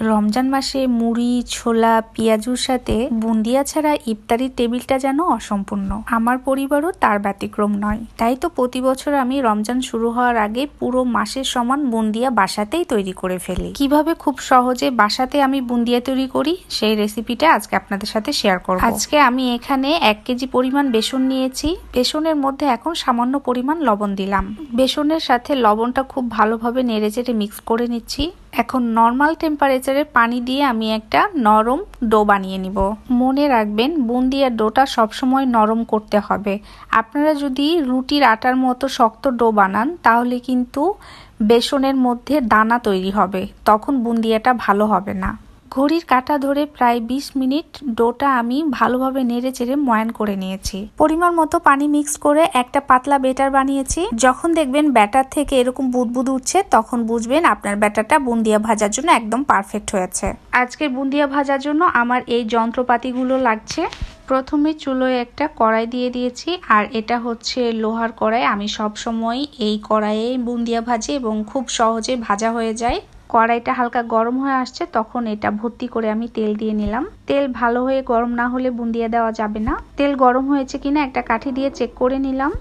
রমজান মাসে মুড়ি, ছোলা, পেঁয়াজুর সাথে বুন্দিয়া ছাড়া ইফতারির টেবিলটা যেন অসম্পূর্ণ। আমার পরিবারও তার ব্যতিক্রম নয়। তাই তো প্রতি বছর আমি রমজান শুরু হওয়ার আগে পুরো মাসের সমান বুন্দিয়া বাসাতেই তৈরি করে ফেলি। কীভাবে খুব সহজে বাসাতে আমি বুন্দিয়া তৈরি করি, সেই রেসিপিটা আজকে আপনাদের সাথে শেয়ার করব। আজকে আমি এখানে এক কেজি পরিমাণ বেসন নিয়েছি। বেসনের মধ্যে এখন সামান্য পরিমাণ লবণ দিলাম। বেসনের সাথে লবণটা খুব ভালোভাবে নেড়ে চেড়ে মিক্স করে নিচ্ছি। এখন নর্মাল টেম্পারেচারের পানি দিয়ে আমি একটা নরম ডো বানিয়ে নিব। মনে রাখবেন বুন্দিয়ার ডোটা সবসময় নরম করতে হবে। আপনারা যদি রুটির আটার মতো শক্ত ডো বানান, তাহলে কিন্তু বেসনের মধ্যে দানা তৈরি হবে, তখন বুন্দিয়াটা ভালো হবে না। ঘড়ির কাঁটা ধরে প্রায় ২০ মিনিট ডোটা আমি ভালোভাবে নেড়ে চেড়ে ময়ান করে নিয়েছি। পরিমাণ মতো পানি মিক্স করে একটা পাতলা বেটার বানিয়েছি। যখন দেখবেন ব্যাটার থেকে এরকম বুদবুদ উঠছে, তখন বুঝবেন আপনার ব্যাটারটা বুন্দিয়া ভাজার জন্য একদম পারফেক্ট হয়েছে। আজকে বুন্দিয়া ভাজার জন্য আমার এই যন্ত্রপাতিগুলো লাগছে। প্রথমে চুলোয় একটা কড়াই দিয়ে দিয়েছি, আর এটা হচ্ছে লোহার কড়াই। আমি সব সময় এই কড়াইয়ে বুন্দিয়া ভাজি এবং খুব সহজে ভাজা হয়ে যায়। কড়াইটা হালকা গরম হয়ে আসছে, তখন এটা ভর্তি করে আমি তেল দিয়ে নিলাম। তেল ভালো হয়ে গরম না হলে বুন্দিয়া দেওয়া যাবে না। তেল গরম হয়েছে কিনা একটা কাঠি দিয়ে চেক করে নিলাম।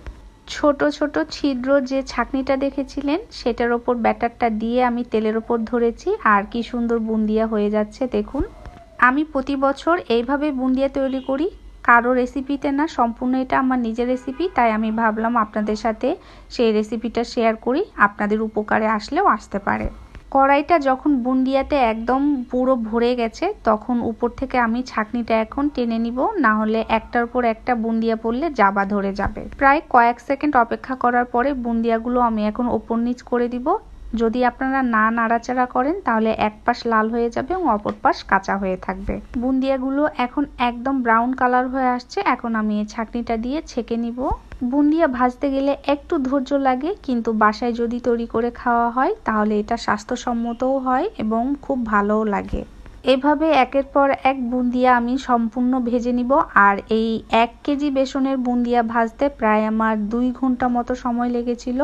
ছোট ছোট ছিদ্র যে ছাকনিটা দেখেছিলেন, সেটার ওপর ব্যাটারটা দিয়ে আমি তেলের ওপর ধরেছি। আর কি সুন্দর বুন্দিয়া হয়ে যাচ্ছে, দেখুন। আমি প্রতি বছর এইভাবে বুন্দিয়া তৈরি করি। কারও রেসিপিতে না, সম্পূর্ণ এটা আমার নিজের রেসিপি, তাই আমি ভাবলাম আপনাদের সাথে সেই রেসিপিটা শেয়ার করি। আপনাদের উপকারে আসলেও আসতে পারে। কড়াইটা যখন বুন্দিয়াতে একদম পুরো ভরে গেছে, তখন উপর থেকে আমি ছাকনিটা এখন টেনে নিব না হলে একটার পর একটা বুন্দিয়া পড়লে জাবা ধরে যাবে। প্রায় কয়েক সেকেন্ড অপেক্ষা করার পরে বুন্দিয়াগুলো আমি এখন ওপর নিচ করে দিব। যদি আপনারা না নাড়াচাড়া করেন, তাহলে এক পাশ লাল হয়ে যাবে এবং অপর পাশ কাঁচা হয়ে থাকবে। বুন্দিয়াগুলো এখন একদম ব্রাউন কালার হয়ে আসছে। এখন আমি এই ছাকনিটা দিয়ে ছেঁকে নিব। বুন্দিয়া ভাজতে গেলে একটু ধৈর্য লাগে, কিন্তু বাসায় যদি তৈরি করে খাওয়া হয়, তাহলে এটা স্বাস্থ্যসম্মতও হয় এবং খুব ভালোও লাগে। এভাবে একের পর এক বুন্দিয়া আমি সম্পূর্ণ ভেজে নিব। আর এই এক কেজি বেসনের বুন্দিয়া ভাজতে প্রায় আমার দুই ঘণ্টা মতো সময় লেগেছিল।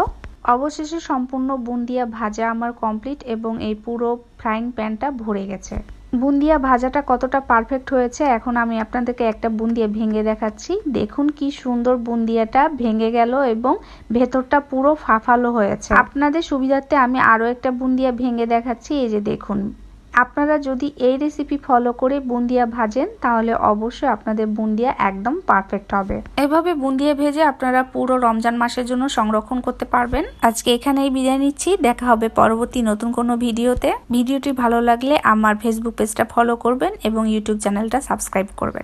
অবশেষে সম্পূর্ণ বুন্দিয়া ভাজা আমার কমপ্লিট এবং এই পুরো ফ্রাইং প্যানটা ভরে গেছে। বুন্দিয়া ভাজাটা কতটা পারফেক্ট হয়েছে, এখন আমি আপনাদেরকে একটা বুন্দিয়া ভেঙে দেখাচ্ছি। দেখুন কি সুন্দর বুন্দিয়াটা ভেঙে গেল এবং ভেতরটা পুরো ফাফালো হয়েছে। আপনাদের সুবিধার্থে আমি আরও একটা বুন্দিয়া ভেঙে দেখাচ্ছি, এই যে দেখুন। আপনারা যদি এই রেসিপি ফলো করে বুন্দিয়া ভাজেন, তাহলে অবশ্যই আপনাদের বুন্দিয়া একদম পারফেক্ট হবে। এভাবে বুন্দিয়া ভেজে আপনারা পুরো রমজান মাসের জন্য সংরক্ষণ করতে পারবেন। আজকে এখানেই বিদায় নিচ্ছি। দেখা হবে পরবর্তী নতুন কোনো ভিডিওতে। ভিডিওটি ভালো লাগলে আমার ফেসবুক পেজটা ফলো করবেন এবং ইউটিউব চ্যানেলটা সাবস্ক্রাইব করবেন।